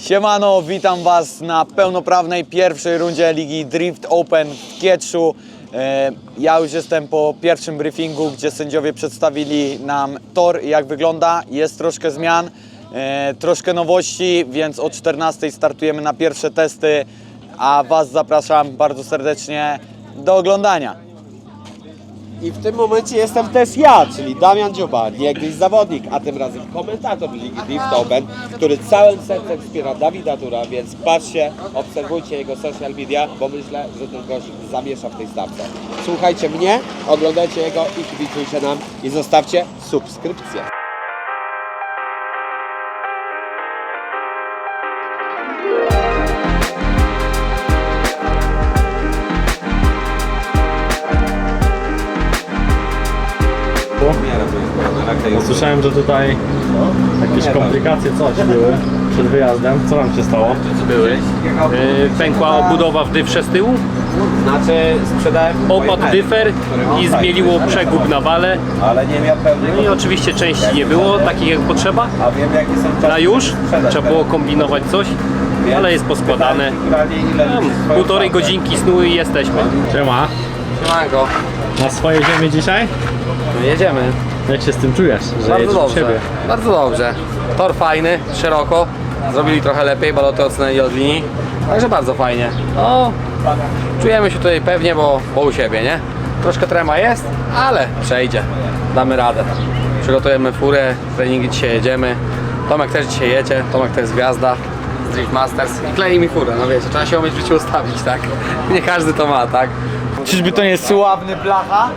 Siemano, witam Was na pełnoprawnej pierwszej rundzie Ligi Drift Open w Kietrzu. E, Ja już jestem po pierwszym briefingu, gdzie sędziowie przedstawili nam tor jak wygląda. Jest troszkę zmian, e, troszkę nowości, więc o 14 startujemy na pierwsze testy, a Was zapraszam bardzo serdecznie do oglądania. I w tym momencie jestem też ja, czyli Damian Dziuba, niegdyś zawodnik, a tym razem komentator Ligi Drift Open, który całym sercem wspiera Dawida Dura, więc patrzcie, obserwujcie jego social media, bo myślę, że ten gość zamiesza w tej stawce. Słuchajcie mnie, oglądajcie jego i kibicujcie nam i zostawcie subskrypcję. Słyszałem, że tutaj jakieś komplikacje coś były przed wyjazdem. Co nam się stało? były. Yy, Pękła obudowa w dyfrze z tyłu, Znaczy sprzedałem opadł dyfer i zmieliło przegub na wale. ale nie miał pełnego, No i oczywiście części nie było, takich jak potrzeba. a wiem jakie są czasy Na już trzeba było kombinować coś, ale jest poskładane. Tam, półtorej godzinki snu i jesteśmy. Siema. Siemanko, Na swoje ziemię dzisiaj? no jedziemy. Jak się z tym czujesz, że Bardzo jedziesz u dobrze. siebie? Bardzo dobrze. Tor fajny, szeroko. Zrobili trochę lepiej, baloty odsunęli od linii. Także bardzo fajnie. No, czujemy się tutaj pewnie, bo, bo u siebie, nie? Troszkę trema jest, ale przejdzie. Damy radę. Przygotujemy furę, treningi dzisiaj jedziemy. Tomek też dzisiaj jedzie, Tomek to jest gwiazda z Drift Masters i klei mi furę, no wiecie, trzeba się umieć w życiu ustawić, tak? Nie każdy to ma, tak? Czyżby to nie jest sławny blacha?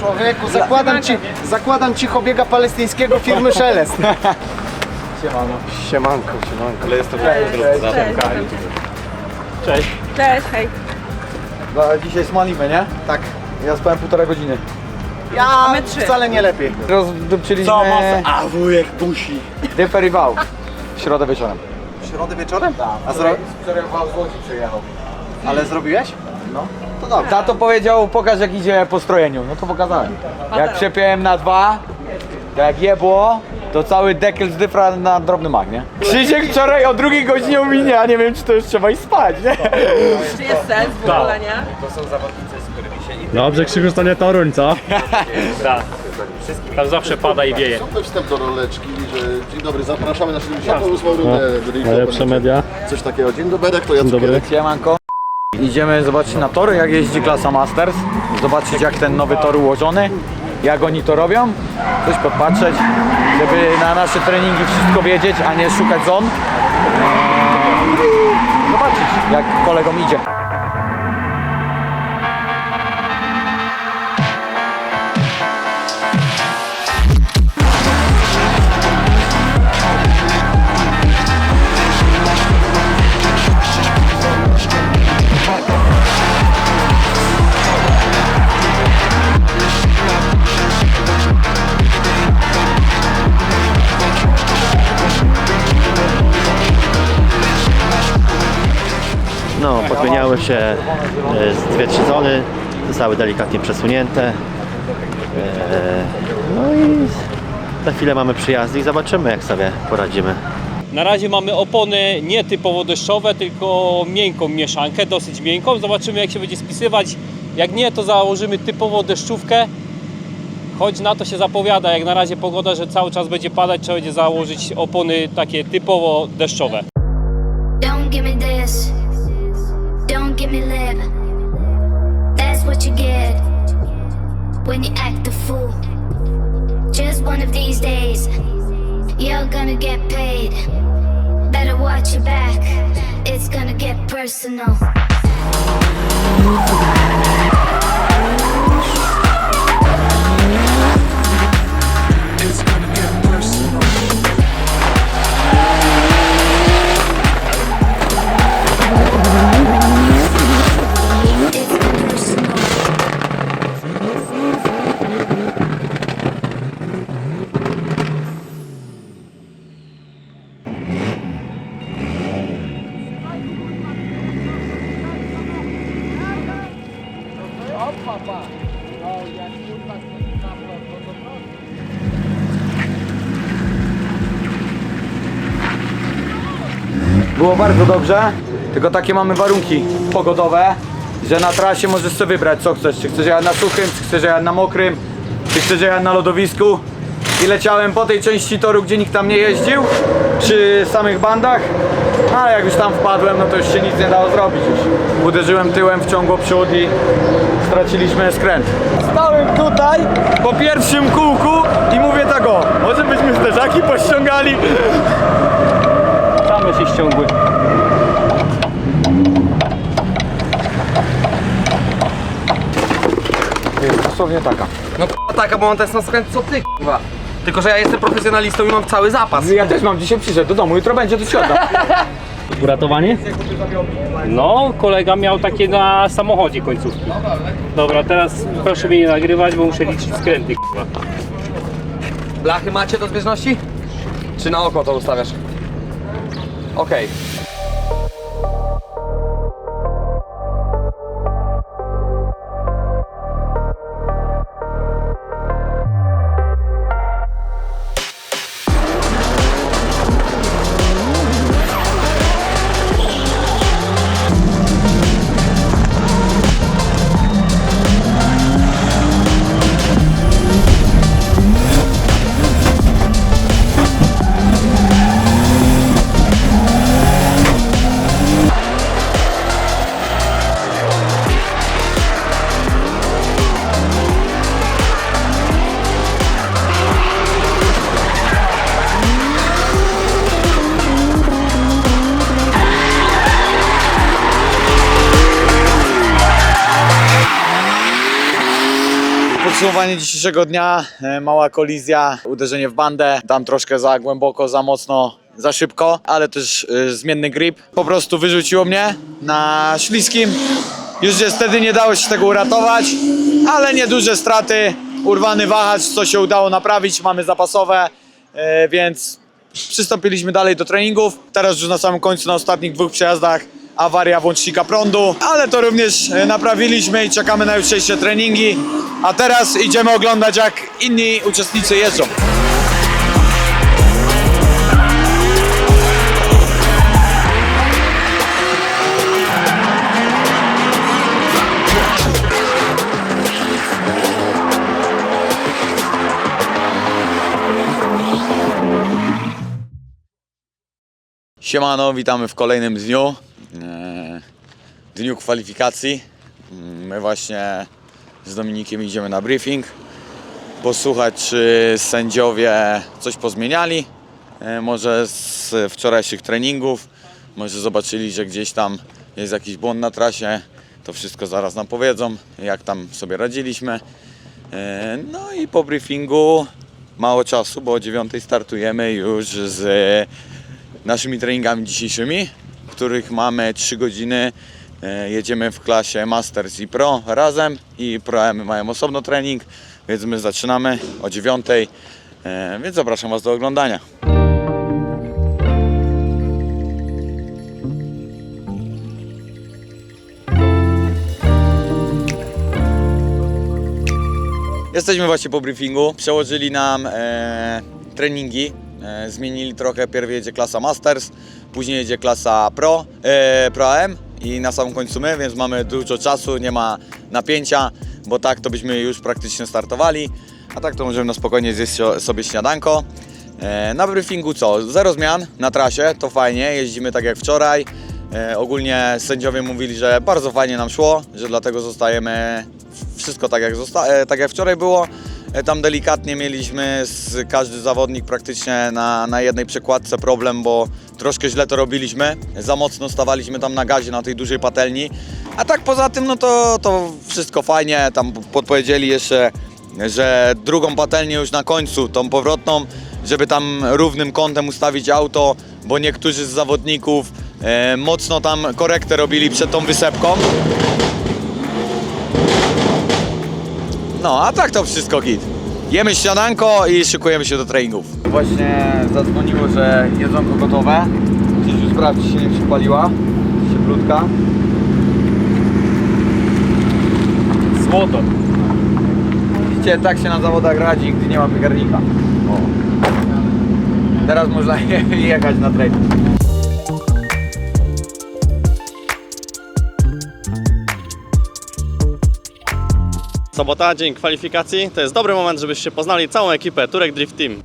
Człowieku, zakładam ci, zakładam ci chobiega palestyńskiego firmy Szelest. Siemanko, siemanko. Cześć. Cześć, hej. No, Dzisiaj smalimy, nie? Tak. Ja spałem półtora godziny. Ja My trzy. wcale nie lepiej. Rozdupczyliśmy A wujek busi. dyfer i wał w środę wieczorem. W środę wieczorem? Tak. A zro... Wczoraj wał z Łodzi przyjechał. Ale zrobiłeś? No. To dobrze. Tato powiedział, pokaż jak idzie po strojeniu. No to pokazałem. Jak przepiąłem na dwa, to jak jebło, to cały dekel z dyfra na drobny mak, nie? Krzysiek wczoraj o drugiej godzinie uminie, a nie wiem czy to już trzeba iść spać, nie? Czy jest sens w ogóle, nie? Dobrze, Krzysiu, to nie Toruń, co? Tak. Tam zawsze pada i wieje. To wstęp do roleczki, że dzień dobry, zapraszamy na 78 rundę No, Najlepsze media. Coś takiego. Dzień dobry, to ja Dzień dobry. Siemanko. Idziemy zobaczyć na tory, jak jeździ klasa Masters. Zobaczyć jak ten nowy tor ułożony, jak oni to robią. Coś podpatrzeć, żeby na nasze treningi wszystko wiedzieć, a nie szukać zon. Eee, Zobaczyć jak kolegom idzie. Podmieniały się e, z dwie, trzy zony, zostały delikatnie przesunięte. E, No i za chwilę mamy przyjazdy i zobaczymy jak sobie poradzimy. Na razie mamy opony nie typowo deszczowe, tylko miękką mieszankę, dosyć miękką. Zobaczymy jak się będzie spisywać. Jak nie, to założymy typowo deszczówkę. Choć na to się zapowiada, jak na razie pogoda, że cały czas będzie padać, trzeba będzie założyć opony takie typowo deszczowe. Don't give me this. Give me lip. That's what you get when you act a fool. Just one of these days, you're gonna get paid. Better watch your back. It's gonna get personal. Bardzo dobrze, tylko takie mamy warunki pogodowe, że na trasie możesz sobie wybrać co chcesz, czy chcesz jechać na suchym, czy chcesz jechać na mokrym, czy chcesz jechać na lodowisku. I leciałem po tej części toru, gdzie nikt tam nie jeździł, przy samych bandach, no, ale jak już tam wpadłem, no to już się nic nie dało zrobić już. Uderzyłem tyłem, wciągło przód i straciliśmy skręt. Stałem tutaj po pierwszym kółku i mówię tak o, może byśmy zderzaki pościągali. Same się ściągły. Jest dosłownie taka. No k***a taka, bo mam ten sam skręt co ty k***a. Tylko, że ja jestem profesjonalistą i mam cały zapas. Ja też mam dzisiaj przyszedł do domu, jutro będzie to świata. Uratowanie? No, kolega miał takie na samochodzie końcówki. Dobra, teraz proszę mnie nie nagrywać, bo muszę liczyć skręty. k***a. Blachy macie do zbieżności? Czy na oko to ustawiasz? Okej. Podsumowanie dzisiejszego dnia, e, mała kolizja, uderzenie w bandę, tam troszkę za głęboko, za mocno, za szybko, ale też e, zmienny grip. Po prostu wyrzuciło mnie na śliskim. Już wtedy nie dało się tego uratować, ale nieduże straty, urwany wahacz, co się udało naprawić, mamy zapasowe, e, więc przystąpiliśmy dalej do treningów. Teraz już na samym końcu, na ostatnich dwóch przejazdach, awaria włącznika prądu, ale to również e, naprawiliśmy i czekamy na jutrzejsze treningi. A teraz idziemy oglądać, jak inni uczestnicy jeżdżą. Siemano, witamy w kolejnym dniu. Dniu kwalifikacji. Mm, My właśnie z Dominikiem idziemy na briefing. Posłuchać, czy sędziowie coś pozmieniali. e, Może z wczorajszych treningów. Może zobaczyli, że gdzieś tam jest jakiś błąd na trasie. To wszystko zaraz nam powiedzą, jak tam sobie radziliśmy. E, No i po briefingu mało czasu, bo o 9 startujemy już z naszymi treningami dzisiejszymi, w których mamy 3 godziny. E, Jedziemy w klasie Masters i Pro razem i Pro M mają osobno trening, więc my zaczynamy o 9, e, więc zapraszam Was do oglądania. Jesteśmy właśnie po briefingu. Przełożyli nam e, treningi. E, zmienili trochę. Pierw jedzie klasa Masters, później jedzie klasa Pro, e, Pro AM i na samym końcu my, więc mamy dużo czasu, nie ma napięcia, bo tak to byśmy już praktycznie startowali. A tak to możemy na spokojnie zjeść sobie śniadanko. E, na briefingu co? Zero zmian na trasie, to fajnie, jeździmy tak jak wczoraj. E, ogólnie sędziowie mówili, że bardzo fajnie nam szło, że dlatego zostajemy wszystko tak jak, zosta- e, tak jak wczoraj było. E, Tam delikatnie mieliśmy z, każdy zawodnik praktycznie na, na jednej przekładce problem, bo troszkę źle to robiliśmy. Za mocno stawaliśmy tam na gazie na tej dużej patelni. A tak poza tym, no to, to wszystko fajnie. Tam podpowiedzieli jeszcze, że drugą patelnię już na końcu, tą powrotną, żeby tam równym kątem ustawić auto, bo niektórzy z zawodników e, mocno tam korektę robili przed tą wysepką. No, a tak to wszystko git. Jemy śniadanko i szykujemy się do treningów. Właśnie zadzwoniło, że jedzonko gotowe. Gdzieś już sprawdź, czy się nie przypaliła. Cieplutka. Złoto. Widzicie, tak się na zawodach radzi, gdy nie ma piekarnika. O. Teraz można jechać na trening. Sobota, dzień kwalifikacji. To jest dobry moment, żebyście poznali całą ekipę Turek Drift Team.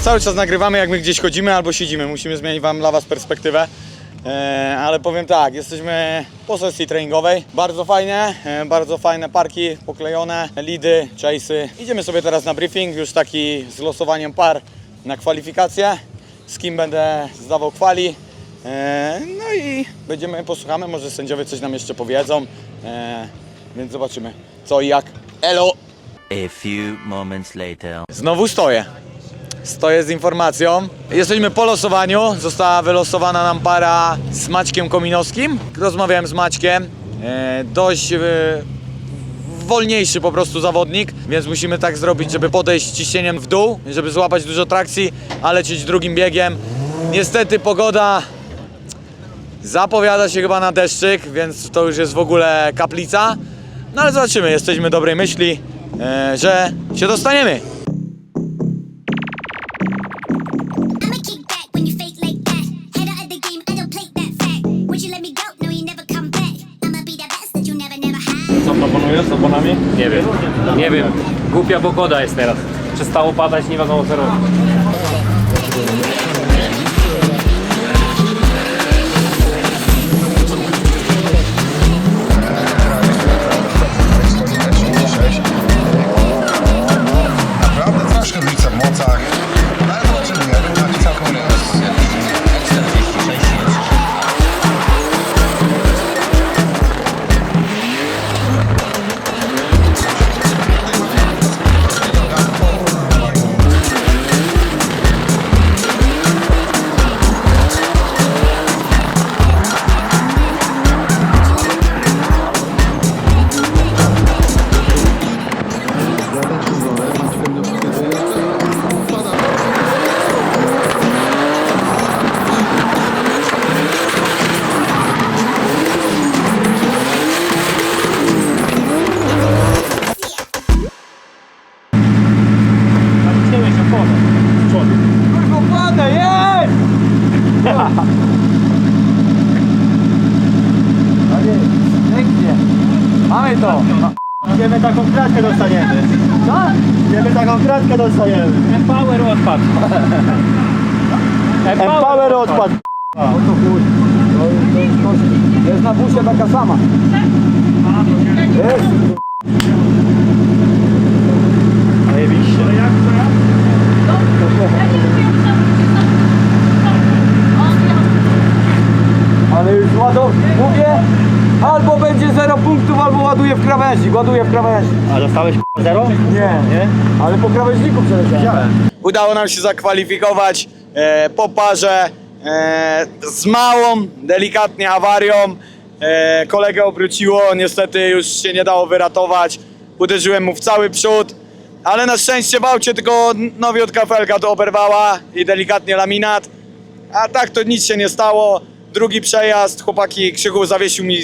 My cały czas nagrywamy, jak my gdzieś chodzimy albo siedzimy. Musimy zmienić wam dla was perspektywę. E, ale powiem tak, jesteśmy po sesji treningowej. Bardzo fajnie, e, bardzo fajne parki poklejone, lidy, chase'y. Idziemy sobie teraz na briefing, już taki z losowaniem par na kwalifikacje. Z kim będę zdawał kwali. E, no i będziemy, posłuchamy, może sędziowie coś nam jeszcze powiedzą. E, więc zobaczymy co i jak. Elo! A few moments later. Znowu stoję. Stoję z informacją. Jesteśmy po losowaniu. Została wylosowana nam para z Maćkiem Kominowskim. Rozmawiałem z Maćkiem. E, dość e, wolniejszy po prostu zawodnik, więc musimy tak zrobić, żeby podejść ciśnieniem w dół, żeby złapać dużo trakcji, a lecieć drugim biegiem. Niestety pogoda zapowiada się chyba na deszczyk, więc to już jest w ogóle kaplica. No ale zobaczymy, jesteśmy dobrej myśli, e, że się dostaniemy. Z oponami? Nie wiem. Nie wiem. Głupia pogoda jest teraz. Przestało padać, nie wiadomo co robić. Naprawdę troszkę różnica w mocach, ładow... Mówię, albo będzie 0 punktów, albo ładuję w krawężnik. Ładuję w krawężnik. A dostałeś zero? Nie, nie? Ale po krawężniku przeleciałem. Udało nam się zakwalifikować e, po parze e, z małą, delikatnie awarią. E, kolegę obróciło, niestety już się nie dało wyratować. Uderzyłem mu w cały przód, ale na szczęście bałcie tylko nowiutka felga to oberwała i delikatnie laminat. A tak to nic się nie stało. Drugi przejazd, chłopaki Krzychu zawiesił mi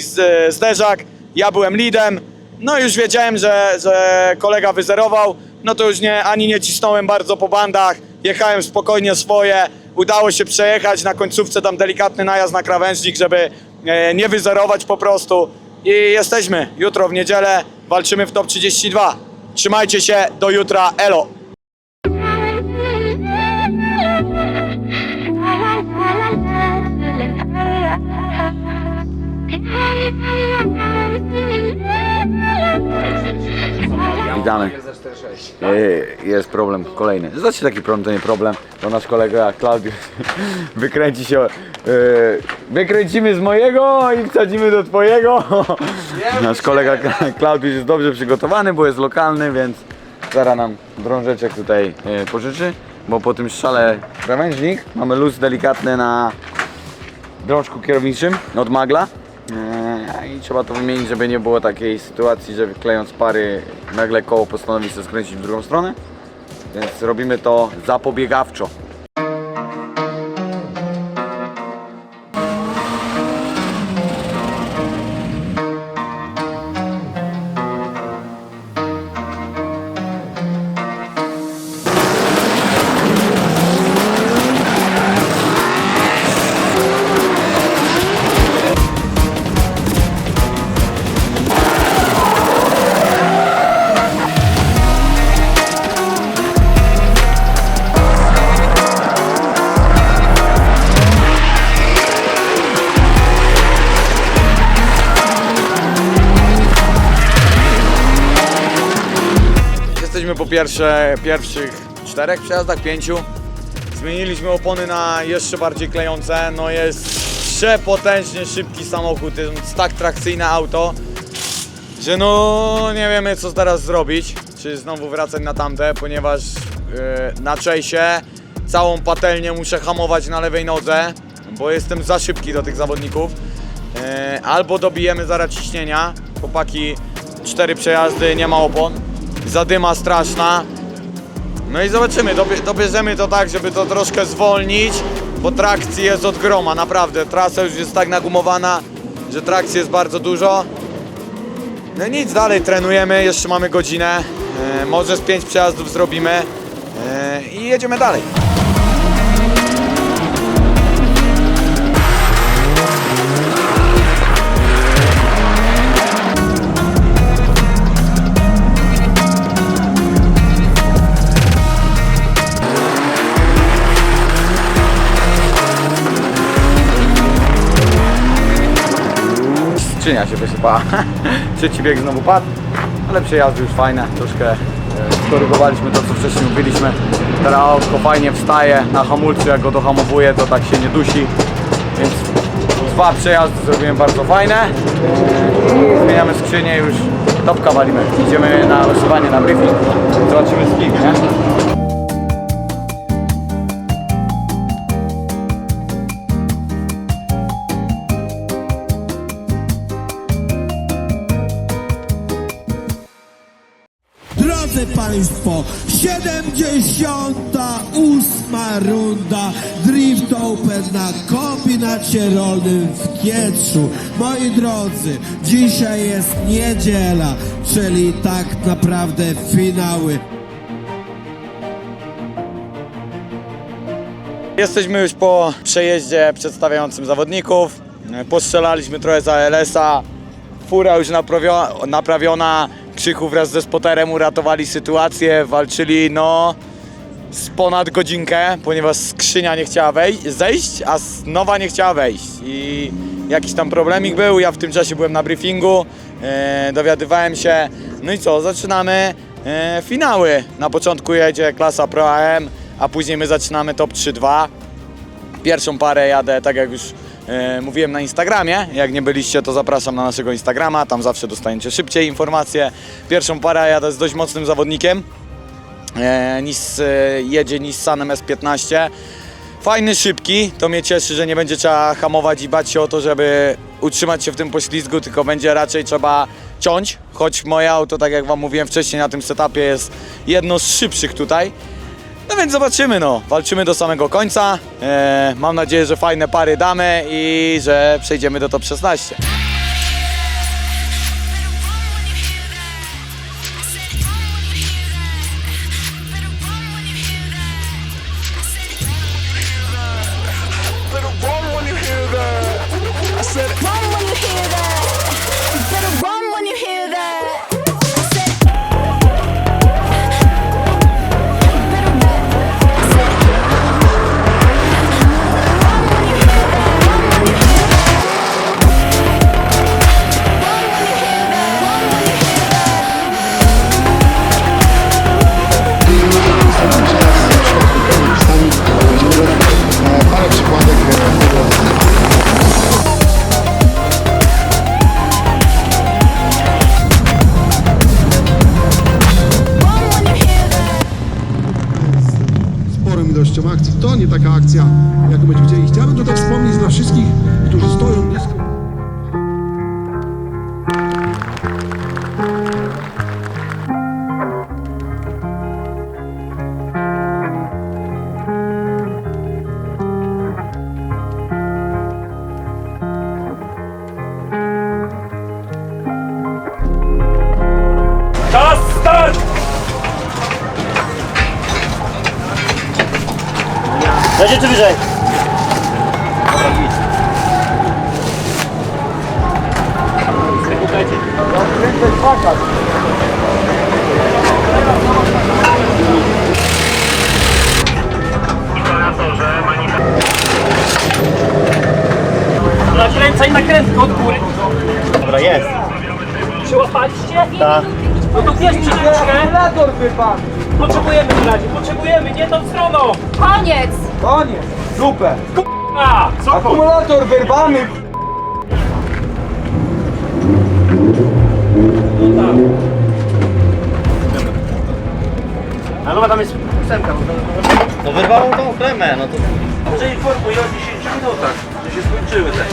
zderzak, ja byłem leadem. No już wiedziałem, że, że kolega wyzerował, no to już nie, ani nie cisnąłem bardzo po bandach, jechałem spokojnie swoje, udało się przejechać, na końcówce tam delikatny najazd na krawężnik, żeby e, nie wyzerować po prostu. I jesteśmy. Jutro w niedzielę walczymy w top 32. Trzymajcie się, do jutra, elo! Witamy. E, Jest problem kolejny. Znaczy taki problem to nie problem, bo nasz kolega Klaudiusz wykręci się. e, Wykręcimy z mojego i wsadzimy do twojego. Nasz kolega Klaudiusz jest dobrze przygotowany, bo jest lokalny, więc zaraz nam drążeczek tutaj e, pożyczy. Bo po tym strzale krawężnik mamy luz delikatny na drążku kierowniczym od magla. I trzeba to wymienić, żeby nie było takiej sytuacji, że klejąc pary nagle koło postanowi się skręcić w drugą stronę. Więc robimy to zapobiegawczo. Po pierwsze, pierwszych czterech przejazdach, pięciu. Zmieniliśmy opony na jeszcze bardziej klejące. No jest przepotężnie szybki samochód, jest tak trakcyjne auto, że no nie wiemy co teraz zrobić. Czy znowu wracać na tamte, ponieważ yy, na chase'ie całą patelnię muszę hamować na lewej nodze, bo jestem za szybki do tych zawodników. Yy, albo dobijemy zaraz ciśnienia. Chłopaki, cztery przejazdy, nie ma opon. Zadyma straszna. No i zobaczymy, dobie- dobierzemy to tak, żeby to troszkę zwolnić, bo trakcji jest od groma, naprawdę. Trasa już jest tak nagumowana, że trakcji jest bardzo dużo. No nic, dalej trenujemy, jeszcze mamy godzinę. E, może z pięć przejazdów zrobimy e, i jedziemy dalej. Skrzynia się wysypała. Trzeci bieg znowu padł, ale przejazdy już fajne. Troszkę e, skorygowaliśmy to, co wcześniej mówiliśmy. Teraz autko fajnie wstaje na hamulcu, jak go dohamowuje, to tak się nie dusi. Więc dwa przejazdy zrobiłem bardzo fajne. I zmieniamy skrzynię już topka walimy. Idziemy na losowanie, na briefing. Zobaczymy z kim, nie? Państwo, 78. runda Drift Open na kombinacie rolnym w Kietrzu. Moi drodzy, dzisiaj jest niedziela, czyli tak naprawdę finały. Jesteśmy już po przejeździe przedstawiającym zawodników. Postrzelaliśmy trochę za LS-a. Fura już naprawio- naprawiona. Krzychu wraz ze spoterem uratowali sytuację. Walczyli no z ponad godzinkę, ponieważ skrzynia nie chciała wejść, zejść, a nowa nie chciała wejść. I jakiś tam problemik był. Ja w tym czasie byłem na briefingu. E, dowiadywałem się. No i co, zaczynamy e, finały. Na początku jedzie klasa Pro AM, a później my zaczynamy top 3-2. Pierwszą parę jadę, tak jak już mówiłem na Instagramie. Jak nie byliście, to zapraszam na naszego Instagrama, tam zawsze dostaniecie szybciej informacje. Pierwszą parę jadę z dość mocnym zawodnikiem. E, nis, e, jedzie Nissanem S15. Fajny, szybki, to mnie cieszy, że nie będzie trzeba hamować i bać się o to, żeby utrzymać się w tym poślizgu, tylko będzie raczej trzeba ciąć, choć moje auto, tak jak Wam mówiłem wcześniej na tym setupie, jest jedno z szybszych tutaj. No więc zobaczymy, no. Walczymy do samego końca. E, mam nadzieję, że fajne pary damy i że przejdziemy do top 16. Będzie czy wyżej? Nakręcaj nakrętkę od góry. Dobra, jest. Przyłapaliście? Tak. No to bierz przykrywkę. Akumulator wypadł. Potrzebujemy w razie, potrzebujemy, nie tą stroną. Koniec! Koniec! Super! A, co Akumulator wyrwany! A no tam jest ósemka. No wyrwało tą klemę, no to... Może informuję o 10 minutach, że się skończyły te.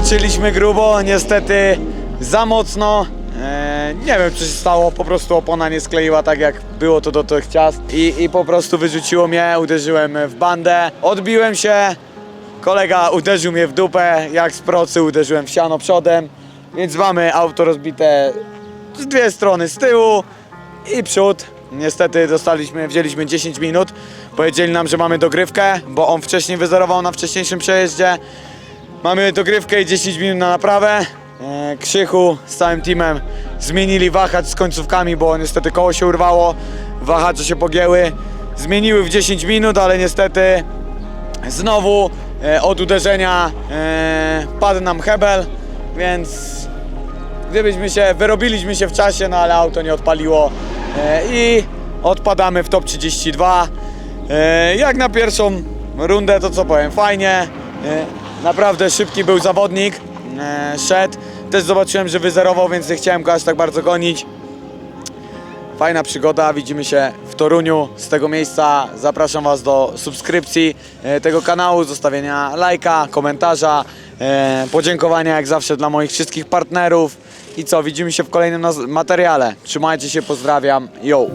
Walczyliśmy grubo, niestety za mocno. E, nie wiem co się stało, po prostu opona nie skleiła tak jak było to dotychczas i, i po prostu wyrzuciło mnie, uderzyłem w bandę, odbiłem się, kolega uderzył mnie w dupę, jak z procy uderzyłem w siano przodem, więc mamy auto rozbite z dwie strony, z tyłu i przód. Niestety dostaliśmy, wzięliśmy 10 minut, powiedzieli nam, że mamy dogrywkę, bo on wcześniej wyzerował na wcześniejszym przejeździe. Mamy dogrywkę i 10 minut na naprawę. E, Krzychu z całym teamem zmienili wahacz z końcówkami, bo niestety koło się urwało, wahacze się pogięły. Zmieniły w 10 minut, ale niestety znowu e, od uderzenia e, padł nam hebel, więc gdybyśmy się, wyrobiliśmy się w czasie, no ale auto nie odpaliło i odpadamy w top 32. E, jak na pierwszą rundę to co powiem, fajnie, naprawdę szybki był zawodnik, e, szedł, też zobaczyłem, że wyzerował, więc nie chciałem go aż tak bardzo gonić. Fajna przygoda, widzimy się w Toruniu. Z tego miejsca zapraszam Was do subskrypcji e, tego kanału, zostawienia lajka, komentarza, e, podziękowania jak zawsze dla moich wszystkich partnerów. I co, widzimy się w kolejnym materiale. Trzymajcie się, pozdrawiam, yo!